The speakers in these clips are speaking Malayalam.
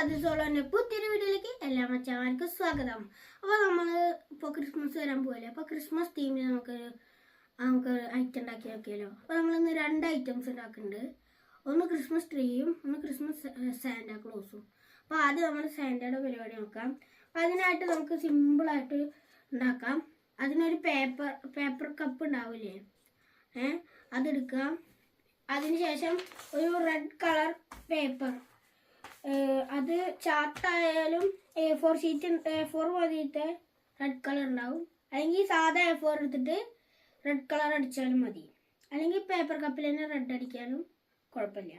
സോളോന്റെ പുതിയൊരു വീഡിയോയിലേക്ക് എല്ലാ മച്ചാമാർക്കും സ്വാഗതം. അപ്പോൾ നമ്മൾ ഇപ്പോൾ ക്രിസ്മസ് വരാൻ പോകല്ലേ അപ്പോൾ ക്രിസ്മസ് തീമിൽ നമുക്ക് നമുക്ക് ഐറ്റം ഉണ്ടാക്കി നോക്കിയാലോ അപ്പോൾ നമ്മളിന്ന് രണ്ട് ഐറ്റംസ് ഉണ്ടാക്കുന്നുണ്ട്. ഒന്ന് ക്രിസ്മസ് ട്രീയും ഒന്ന് ക്രിസ്മസ് സാന്റാ ക്ലോസും അപ്പോൾ ആദ്യം നമ്മൾ സാന്റയുടെ പരിപാടി നോക്കാം. അപ്പോൾ അതിനായിട്ട് നമുക്ക് സിമ്പിളായിട്ട് ഉണ്ടാക്കാം. അതിനൊരു പേപ്പർ പേപ്പർ കപ്പ് ഉണ്ടാവില്ലേ? ഏഹ് അതെടുക്കാം. അതിനുശേഷം ഒരു റെഡ് കളർ പേപ്പർ അത് ചാർട്ടായാലും A four sheet A four മതിയിട്ട് red colour ഉണ്ടാവും. അല്ലെങ്കിൽ സാധാ എ ഫോർ എടുത്തിട്ട് റെഡ് കളർ അടിച്ചാലും മതി. അല്ലെങ്കിൽ പേപ്പർ കപ്പിൽ തന്നെ റെഡ് അടിക്കാനും കുഴപ്പമില്ല.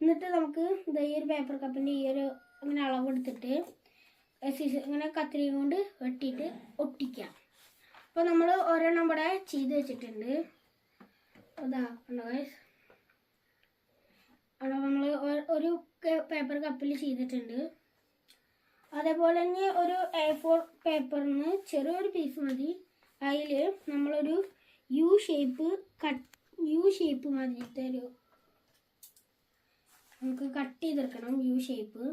എന്നിട്ട് നമുക്ക് ഈ ഒരു പേപ്പർ കപ്പിന്റെ ഈ ഒരു ഇങ്ങനെ അളവെടുത്തിട്ട് ഇങ്ങനെ കത്രിക കൊണ്ട് വെട്ടിയിട്ട് ഒട്ടിക്കാം. അപ്പോൾ നമ്മൾ ഒരെണ്ണം ഇവിടെ ചെയ്ത് വെച്ചിട്ടുണ്ട്. അതാ ഉണ്ടോ ഗൈസ് അവിടെ നമ്മൾ ഒരു പേപ്പർ കപ്പിൽ ചെയ്തിട്ടുണ്ട്. അതേപോലെ തന്നെ ഒരു എ ഫോർ പേപ്പറിന് ചെറിയൊരു പീസ് മതി. അതിൽ നമ്മളൊരു U shape cut U shape മാതിരിത്തെ ഒരു നമുക്ക് കട്ട് ചെയ്തെടുക്കണം യു ഷേപ്പ്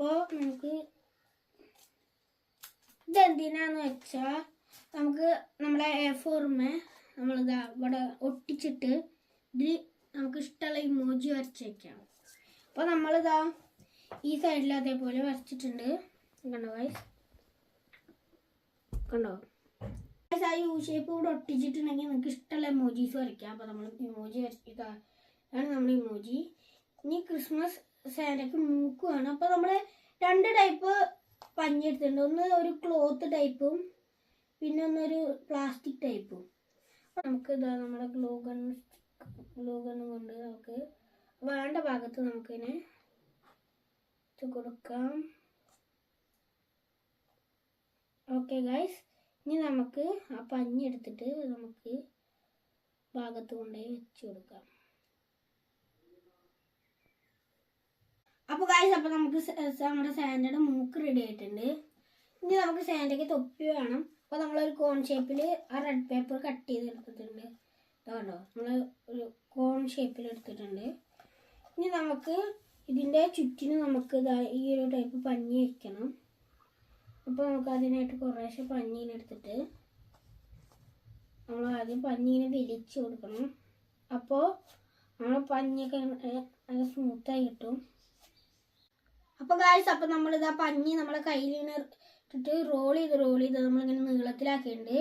അപ്പോൾ നമുക്ക് ഇതെന്തിനാന്ന് വെച്ചാൽ നമുക്ക് നമ്മളെ എ നമ്മൾ നമ്മളിതാ ഇവിടെ ഒട്ടിച്ചിട്ട് ഇതിൽ നമുക്ക് ഇഷ്ടമുള്ള ഇമോജി വരച്ച് വെക്കാം. അപ്പോൾ നമ്മളിതാ ഈ സൈഡിൽ അതേപോലെ വരച്ചിട്ടുണ്ട്. കണ്ടോ ഗൈസ് കണ്ടോ? ആ യു ഷേപ്പ് ഇവിടെ ഒട്ടിച്ചിട്ടുണ്ടെങ്കിൽ നമുക്ക് ഇഷ്ടമുള്ള ഇമോജീസ് വരയ്ക്കാം. അപ്പോൾ നമ്മൾ ഇമോജി വരച്ചിട്ടാ ഇതാണ് നമ്മുടെ ഇമോജി ഇനി ക്രിസ്മസ് സാൻഡയ്ക്ക് മൂക്ക് അപ്പൊ അപ്പോൾ നമ്മൾ രണ്ട് ടൈപ്പ് പഞ്ഞി എടുത്തിട്ടുണ്ട്. ഒന്ന് ഒരു ക്ലോത്ത് ടൈപ്പും പിന്നെ ഒന്നൊരു പ്ലാസ്റ്റിക് ടൈപ്പും. നമുക്ക് ഇതാ നമ്മുടെ ഗ്ലൂ ഗൺ ഗ്ലൂ ഗൺ കൊണ്ട് നമുക്ക് വേണ്ട ഭാഗത്ത് നമുക്കിനെ ഇത് കൊടുക്കാം. ഓക്കെ ഗൈസ് ഇനി നമുക്ക് ആ പഞ്ഞി എടുത്തിട്ട് നമുക്ക് ഭാഗത്ത് കൊണ്ടുപോയി വെച്ച് കൊടുക്കാം. അപ്പോൾ കാശ് അപ്പോൾ നമുക്ക് നമ്മുടെ സാൻഡയുടെ മൂക്ക് റെഡി ആയിട്ടുണ്ട്. ഇനി നമുക്ക് സാൻഡയ്ക്ക് തൊപ്പി വേണം. അപ്പോൾ നമ്മളൊരു കോൺ ഷേപ്പിൽ ആ റെഡ് പേപ്പർ കട്ട് ചെയ്ത് എടുത്തിട്ടുണ്ട് കണ്ടോ നമ്മൾ ഒരു കോൺ ഷേപ്പിൽ എടുത്തിട്ടുണ്ട്. ഇനി നമുക്ക് ഇതിന്റെ ചുറ്റിന് നമുക്ക് ഈ ഒരു ടൈപ്പ് പഞ്ഞി വയ്ക്കണം അപ്പോൾ നമുക്ക് അതിനായിട്ട് കുറേശ്ശെ പഞ്ഞീനെ എടുത്തിട്ട് നമ്മൾ ആദ്യം പഞ്ഞീനെ വലിച്ചു കൊടുക്കണം. അപ്പോൾ നമ്മൾ പഞ്ഞിയൊക്കെ നല്ല സ്മൂത്തായി കിട്ടും. അപ്പോൾ ഗായ്സ് അപ്പോൾ നമ്മളിതാ പഞ്ഞി നമ്മളെ കയ്യിൽ ഇങ്ങനെ ഇട്ടിട്ട് റോൾ ചെയ്ത് റോൾ ചെയ്ത് നമ്മളിങ്ങനെ നീളത്തിലാക്കിയിട്ടുണ്ട്.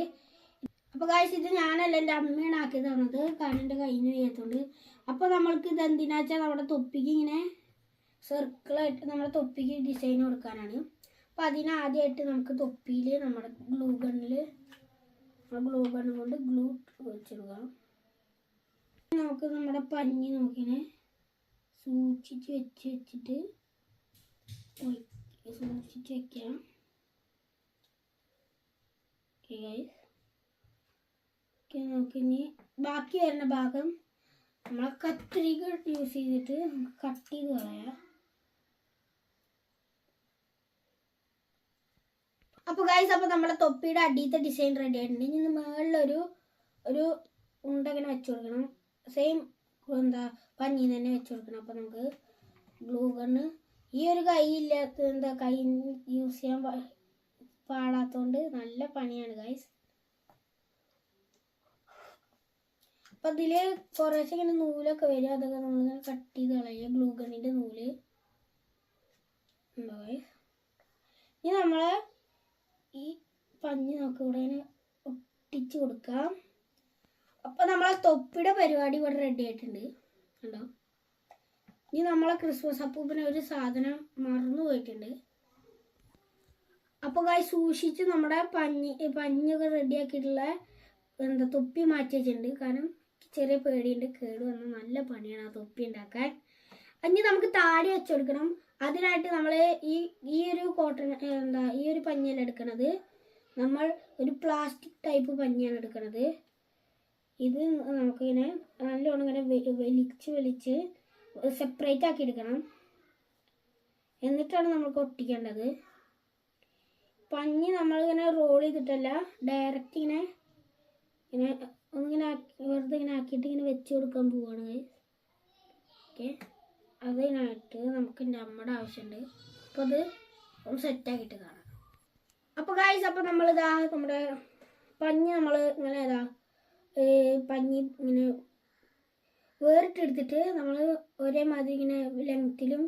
അപ്പോൾ ഗായ്സ് ഇത് ഞാനല്ല എന്റെ അമ്മയാണ് ആക്കി തന്നത്. കാരണം എന്റെ കയ്യിൽ നിന്ന് ചെയ്യാത്തതുകൊണ്ട് അപ്പോൾ നമ്മൾക്ക് ഇത് എന്തിനാ വെച്ചാൽ നമ്മുടെ തൊപ്പിക്ക് ഇങ്ങനെ സർക്കിളായിട്ട് നമ്മുടെ തൊപ്പിക്ക് ഡിസൈൻ കൊടുക്കാനാണ്. അപ്പോൾ അതിനാദ്യമായിട്ട് നമുക്ക് തൊപ്പിയിൽ നമ്മുടെ ഗ്ലൂ ഗണ്ണിൽ ഗ്ലൂ ഗണ്ണ് കൊണ്ട് ഗ്ലൂ വെച്ചിടുക. നമുക്ക് നമ്മുടെ പഞ്ഞി നമുക്കിങ്ങനെ സൂക്ഷിച്ച് വെച്ച് വെച്ചിട്ട് ഒയ്- സൂക്ഷിച്ച് വെക്കാം ഓക്കെ നമുക്കിനി ബാക്കി വരുന്ന ഭാഗം നമ്മളെ കത്രിക യൂസ് ചെയ്തിട്ട് നമുക്ക് കട്ട് ചെയ്ത് കളയാം. അപ്പോൾ ഗൈസ് അപ്പോൾ നമ്മളെ തൊപ്പിയുടെ അടിയത്തെ ഡിസൈൻ റെഡി ആയിട്ടുണ്ട്. ഇനി മുകളിലൊരു ഒരു ഉണ്ട ഇങ്ങനെ വെച്ച് കൊടുക്കണം. സെയിം എന്താ പഞ്ഞി തന്നെ വെച്ച് കൊടുക്കണം. അപ്പോൾ നമുക്ക് ഗ്ലൂ ഗണ്ണ് ഈ ഒരു കൈ ഇല്ലാത്ത എന്താ കൈ യൂസ് ചെയ്യാൻ പാടാത്തോണ്ട് നല്ല പണിയാണ് ഗൈസ് അപ്പം അതിൽ കുറേശ്ശെ ഇങ്ങനെ നൂലൊക്കെ വരും. അതൊക്കെ നമ്മളിങ്ങനെ കട്ട് ചെയ്ത് കളയുക. ഗ്ലൂ ഗണ്ണിന്റെ നൂൽ. ഉണ്ടോ ഇനി നമ്മളെ ഈ പഞ്ഞി നമുക്ക് ഇവിടെ ഇങ്ങനെ ഒട്ടിച്ച് കൊടുക്കാം. അപ്പം നമ്മളെ തൊപ്പിയുടെ പരിപാടി ഇവിടെ റെഡി ആയിട്ടുണ്ട്. കണ്ടോ? ഇനി നമ്മളെ ക്രിസ്മസ് അപ്പൂപ്പിന് ഒരു സാധനം മറന്നു പോയിട്ടുണ്ട്. അപ്പോൾ കായ് സൂക്ഷിച്ച് നമ്മുടെ പഞ്ഞി പഞ്ഞൊക്കെ റെഡിയാക്കിയിട്ടുള്ള എന്താ തൊപ്പി മാറ്റി വെച്ചിട്ടുണ്ട്. കാരണം ചെറിയ പേടിയുണ്ട്. കേട് വന്ന നല്ല പണിയാണ് ആ തൊപ്പി ഉണ്ടാക്കാൻ. ഇനി നമുക്ക് താടി വെച്ച് കൊടുക്കണം. അതിനായിട്ട് നമ്മൾ ഈ ഈ ഒരു കോട്ടൺ എന്താ ഈ ഒരു പഞ്ഞിയാണ് എടുക്കണത്. നമ്മൾ ഒരു പ്ലാസ്റ്റിക് ടൈപ്പ് പഞ്ഞിയാണ് എടുക്കണത്. ഇത് നമുക്കിങ്ങനെ നല്ലോണം ഇങ്ങനെ വലിച്ച് വലിച്ച് സെപ്പറേറ്റ് ആക്കി എടുക്കണം. എന്നിട്ടാണ് നമ്മൾ ഒട്ടിക്കേണ്ടത്. പഞ്ഞി നമ്മളിങ്ങനെ റോൾ ചെയ്തിട്ടല്ല ഡയറക്റ്റ് ഇങ്ങനെ ഇങ്ങനെ ഒന്നിങ്ങനെ ആക്കി വെറുതെ ഇങ്ങനെ ആക്കിയിട്ട് ഇങ്ങനെ വെച്ച് കൊടുക്കാൻ പോവാണ്. ഓക്കെ അതിനായിട്ട് നമുക്ക് നമ്മുടെ ആവശ്യമുണ്ട് അപ്പോൾ അത് ഒന്ന് സെറ്റാക്കിയിട്ട് കാണാം. അപ്പോൾ ഗായ്സ് അപ്പോൾ നമ്മളിതാ നമ്മുടെ പഞ്ഞി നമ്മൾ ഇങ്ങനെ ഇതാ പഞ്ഞി ഇങ്ങനെ വേറിട്ടെടുത്തിട്ട് നമ്മൾ ഒരേ മാതിരി ഇങ്ങനെ ലെങ്ത്തിലും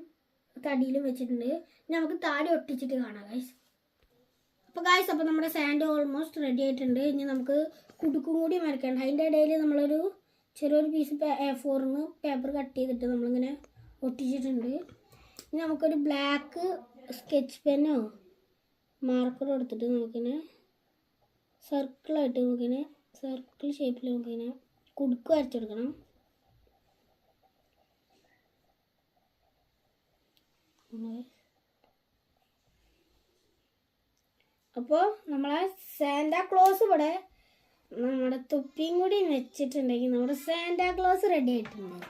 തടിയിലും വെച്ചിട്ടുണ്ട്. നമുക്ക് താടി ഒട്ടിച്ചിട്ട് കാണാം ഗൈസ് അപ്പോൾ ഗായ്സ് അപ്പോൾ നമ്മുടെ സാൻഡ് ഓൾമോസ്റ്റ് റെഡി ആയിട്ടുണ്ട്. ഇനി നമുക്ക് കുടുക്കും കൂടി വരയ്ക്കേണ്ട അതിന്റെ ഇടയിൽ നമ്മളൊരു ചെറിയൊരു പീസ് എ ഫോറിന്ന് പേപ്പർ കട്ട് ചെയ്തിട്ട് നമ്മളിങ്ങനെ ഒട്ടിച്ചിട്ടുണ്ട്. ഇനി നമുക്കൊരു ബ്ലാക്ക് സ്കെച്ച് പെന്നോ മാർക്കറോ എടുത്തിട്ട് നമുക്കിങ്ങനെ സർക്കിളായിട്ട് നമുക്കിങ്ങനെ സർക്കിൾ ഷേപ്പിൽ നമുക്കിങ്ങനെ കുടുക്ക് വരച്ചെടുക്കണം. അപ്പോൾ നമ്മളെ സാന്റാ ക്ലോസ് ഇവിടെ നമ്മുടെ തുപ്പിയും കൂടി വെച്ചിട്ടുണ്ടെങ്കിൽ നമ്മുടെ സാന്റാ ക്ലോസ് റെഡി ആയിട്ടുണ്ട്.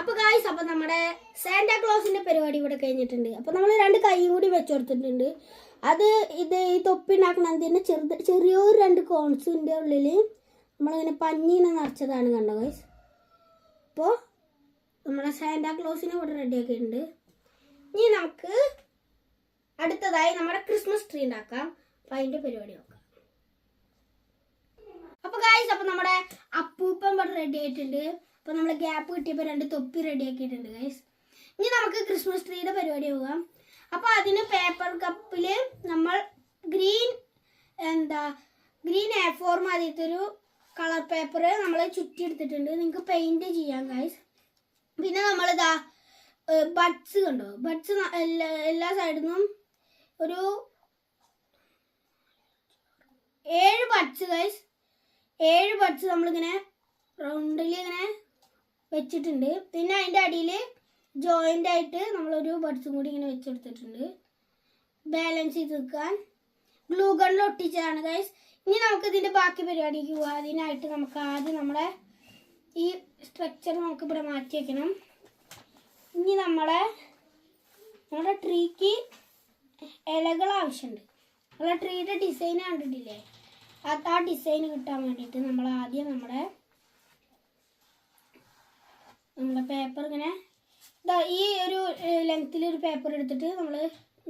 അപ്പോൾ ഗായ്സ് അപ്പോൾ നമ്മുടെ സാന്റാ ക്ലോസിന്റെ പരിപാടി ഇവിടെ കഴിഞ്ഞിട്ടുണ്ട്. അപ്പോൾ നമ്മൾ രണ്ട് കൈയും കൂടി വെച്ച് കൊടുത്തിട്ടുണ്ട്. അത് ഇത് ഈ തൊപ്പി ഉണ്ടാക്കണതിന് ചെറുത് ചെറിയൊരു രണ്ട് കോൺസിന്റെ ഉള്ളിൽ നമ്മളിങ്ങനെ പഞ്ഞീനെ നിറച്ചതാണ് കണ്ടോ ഗൈസ് അപ്പോൾ നമ്മുടെ സാന്റാ ക്ലോസിനെ ഇവിടെ റെഡി ആക്കിയിട്ടുണ്ട്. ഇനി നമുക്ക് അടുത്തതായി നമ്മുടെ ക്രിസ്മസ് ട്രീ ഉണ്ടാക്കാം. അപ്പൊ അതിന്റെ പരിപാടി നോക്കാം. അപ്പൊ ഗായ്സ് അപ്പൊ നമ്മുടെ അപ്പൂപ്പൻ ഇവിടെ റെഡി ആയിട്ടുണ്ട്. അപ്പൊ നമ്മൾ ഗ്യാപ്പ് കിട്ടിയപ്പോൾ രണ്ട് തൊപ്പി റെഡി ആക്കിയിട്ടുണ്ട് ഗൈസ് ഇനി നമുക്ക് ക്രിസ്മസ് ട്രീയുടെ പരിപാടി പോകാം അപ്പൊ അതിന് പേപ്പർ കപ്പിൽ നമ്മൾ ഗ്രീൻ എന്താ ഗ്രീൻ എ ഫോർ മാതിരത്തൊരു കളർ പേപ്പർ നമ്മൾ ചുറ്റി എടുത്തിട്ടുണ്ട് നിങ്ങൾക്ക് പെയിന്റ് ചെയ്യാം ഗൈസ് പിന്നെ നമ്മളിതാ ബഡ്സ് കണ്ടോ? ബഡ്സ് എല്ലാ സൈഡിൽ നിന്നും ഒരു ഏഴ് ബഡ്സ് ഗൈസ് ഏഴ് ബഡ്സ് നമ്മളിങ്ങനെ റൗണ്ടിൽ ഇങ്ങനെ വെച്ചിട്ടുണ്ട്. പിന്നെ അതിന്റെ അടിയിൽ ജോയിന്റ് ആയിട്ട് നമ്മളൊരു ബഡ്സും കൂടി ഇങ്ങനെ വെച്ചെടുത്തിട്ടുണ്ട്. ബാലൻസ് ചെയ്ത് നിൽക്കാൻ ഗ്ലൂ ഗണ്ണിൽ ഒട്ടിച്ചതാണ് ഗൈസ് ഇനി നമുക്ക് ഇതിന്റെ ബാക്കി പരിപാടിക്ക് പോകാം അതിനായിട്ട് നമുക്ക് ആദ്യം നമ്മളെ ഈ സ്ട്രക്ചർ നമുക്ക് ഇവിടെ മാറ്റി വെക്കണം. ഇനി നമ്മളെ നമ്മുടെ ട്രീക്ക് ഇലകൾ ആവശ്യമുണ്ട് നമ്മളെ ട്രീയുടെ ഡിസൈൻ കണ്ടിട്ടില്ലേ? അത് ആ ഡിസൈൻ കിട്ടാൻ വേണ്ടിയിട്ട് നമ്മൾ ആദ്യം നമ്മുടെ നമ്മുടെ പേപ്പർ ഇങ്ങനെ ഈ ഒരു ലെങ്ത്തിൽ ഒരു പേപ്പർ എടുത്തിട്ട് നമ്മൾ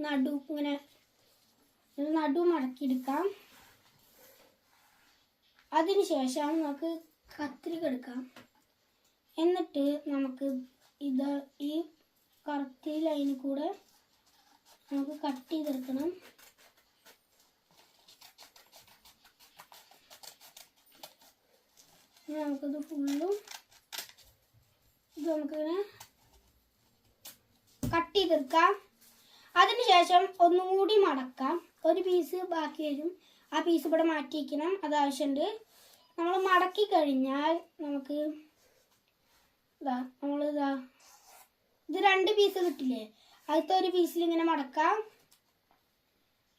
നടു ഇങ്ങനെ നടു മടക്കിയെടുക്കാം. അതിന് ശേഷം നമുക്ക് കത്രിക എടുക്കാം. എന്നിട്ട് നമുക്ക് ഇത് ഈ കറക്റ്റ് ലൈനിൽ കൂടെ നമുക്ക് കട്ട് ചെയ്തെടുക്കണം. നമുക്കിത് ഫുള്ളും ഇത് നമുക്കിങ്ങനെ കട്ട് ചെയ്തെടുക്കാം. അതിനുശേഷം ഒന്നും കൂടി മടക്കാം. ഒരു പീസ് ബാക്കി വരും. ആ പീസ് ഇവിടെ മാറ്റി വയ്ക്കണം അത് ആവശ്യമുണ്ട്. നമ്മൾ മടക്കി കഴിഞ്ഞാൽ നമുക്ക് ഇതാ നമ്മളിതാ ഇത് രണ്ട് പീസ് കിട്ടില്ലേ? അടുത്ത ഒരു പീസിൽ ഇങ്ങനെ മടക്കാം.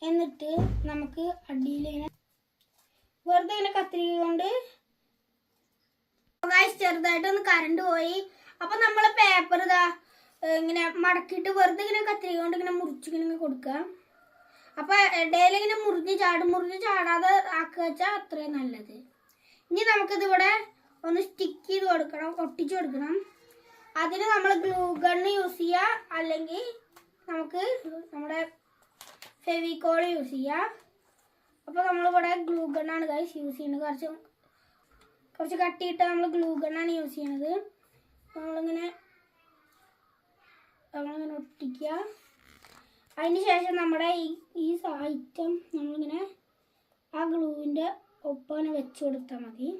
എന്നിട്ട് നമുക്ക് അടിയിൽ ഇങ്ങനെ വെറുതെ ഇങ്ങനെ കത്തിരിക്ക കൊണ്ട് ചെറുതായിട്ടൊന്ന് കറണ്ട് പോയി. അപ്പൊ നമ്മൾ പേപ്പർ ഇതാ ഇങ്ങനെ മടക്കിയിട്ട് വെറുതെ ഇങ്ങനെ കത്തിരിക്ക കൊണ്ട് ഇങ്ങനെ മുറിച്ചിങ്ങനെ കൊടുക്കുക അപ്പൊ ഇടയിൽ ഇങ്ങനെ മുറിഞ്ഞ് ചാടും മുറിഞ്ഞ് ചാടാതെ ആക്കുക വെച്ചാൽ അത്രയും നല്ലത്. ഇനി നമുക്കിത് ഇവിടെ ഒന്ന് സ്റ്റിക്ക് ചെയ്ത് കൊടുക്കണം ഒട്ടിച്ചു കൊടുക്കണം. അതിന് നമ്മൾ ഗ്ലൂ ഗണ്ണ് യൂസ് ചെയ്യുക അല്ലെങ്കിൽ നമുക്ക് നമ്മുടെ ഫെവിക്കോൾ യൂസ് ചെയ്യാം. അപ്പോൾ നമ്മളിവിടെ ഗ്ലൂ ഗണ്ണാണ് ഗൈസ് യൂസ് ചെയ്യുന്നത് കുറച്ച് കുറച്ച് കട്ടിയിട്ട് നമ്മൾ ഗ്ലൂ ഗണ്ണാണ് യൂസ് ചെയ്യണത്. നമ്മളിങ്ങനെ നമ്മളിങ്ങനെ ഒട്ടിക്കുക. അതിന് ശേഷം നമ്മുടെ ഈ ഈ ഐറ്റം നമ്മളിങ്ങനെ ആ ഗ്ലൂവിന്റെ ഒപ്പം വെച്ച് കൊടുത്താൽ മതി.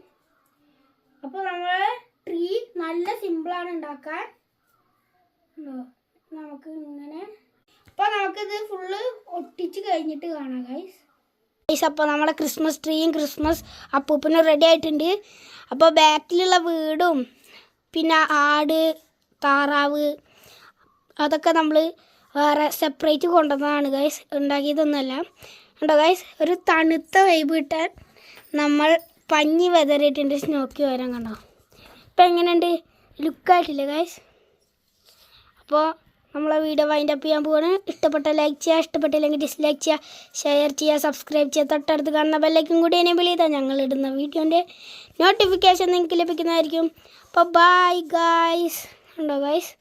അപ്പോൾ നമ്മളെ ട്രീ നല്ല സിമ്പിളാണ് ഉണ്ടാക്കാൻ. ഉണ്ടോ? നമുക്ക് ഇങ്ങനെ. അപ്പോൾ നമുക്കിത് ഫുള്ള് ഒട്ടിച്ച് കഴിഞ്ഞിട്ട് കാണാം ഗൈസ് ഗൈസ് അപ്പോൾ നമ്മളെ ക്രിസ്മസ് ട്രീയും ക്രിസ്മസ് അപ്പൂപ്പനും റെഡി ആയിട്ടുണ്ട്. അപ്പോൾ ബാക്കിലുള്ള വീടും പിന്നെ ആട് താറാവ് അതൊക്കെ നമ്മൾ വേറെ സെപ്പറേറ്റ് കൊണ്ടുവന്നതാണ് ഗൈസ് ഉണ്ടാക്കിയതൊന്നുമല്ല. ഉണ്ടോ ഗൈസ് ഒരു തണുത്ത വൈബ് കിട്ടാൻ നമ്മൾ പഞ്ഞി വെതറിയിട്ടുണ്ട് സ്നോക്കി വരാൻ കണ്ടോ? ഇപ്പം എങ്ങനെയുണ്ട്? ലുക്കായിട്ടില്ല ഗൈസ് അപ്പോൾ നമ്മളെ വീഡിയോ വൈൻഡ് അപ്പ് ചെയ്യാൻ പോവാണ്. ഇഷ്ടപ്പെട്ട ലൈക്ക് ചെയ്യുക ഇഷ്ടപ്പെട്ടില്ലെങ്കിൽ ഡിസ്ലൈക്ക് ചെയ്യുക ഷെയർ ചെയ്യുക സബ്സ്ക്രൈബ് ചെയ്യുക. തൊട്ടടുത്ത് കാണുന്ന ബെല്ലൈക്കും കൂടി എനേബിൾ ചെയ്താൽ ഞങ്ങൾ ഇടുന്ന വീഡിയോന്റെ നോട്ടിഫിക്കേഷൻ നിങ്ങൾക്ക് ലഭിക്കുന്നതായിരിക്കും. അപ്പോൾ ബൈ ഗായ്സ് ഉണ്ടോ ഗായ്സ്